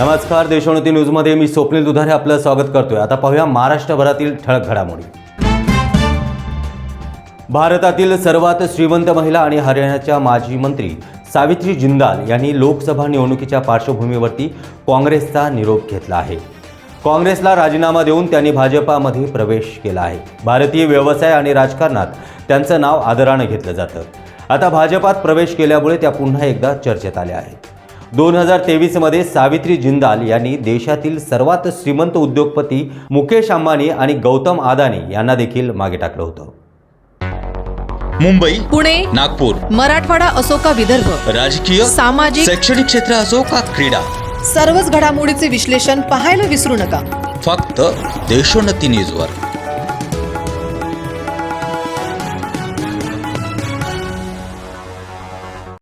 नमस्कार देशोन्नती न्यूजमध्ये मी स्वप्नील दुधारे आपलं स्वागत करतोय. आता पाहूया महाराष्ट्रभरातील ठळक घडामोडी. भारतातील सर्वात श्रीमंत महिला आणि हरियाणाच्या माजी मंत्री सावित्री जिंदाल यांनी लोकसभा निवडणुकीच्या पार्श्वभूमीवरती काँग्रेसचा निरोप घेतला आहे. काँग्रेसला राजीनामा देऊन त्यांनी भाजपामध्ये प्रवेश केला आहे. भारतीय व्यवसाय आणि राजकारणात त्यांचं नाव आदरानं घेतलं जातं. आता भाजपात प्रवेश केल्यामुळे त्या पुन्हा एकदा चर्चेत आल्या आहेत. दोन हजार तेवीसमध्ये सावित्री जिंदाल यांनी देशातील सर्वात श्रीमंत उद्योगपती मुकेश अंबानी आणि गौतम अदानी यांना देखील मागे टाकलं होतं. मुंबई पुणे नागपूर मराठवाडा असो का विदर्भ राजकीय सामाजिक शैक्षणिक क्षेत्र असो का क्रीडा सर्वच घडामोडीचे विश्लेषण पाहायला विसरू नका. फक्त देशोन्नती न्यूजवर.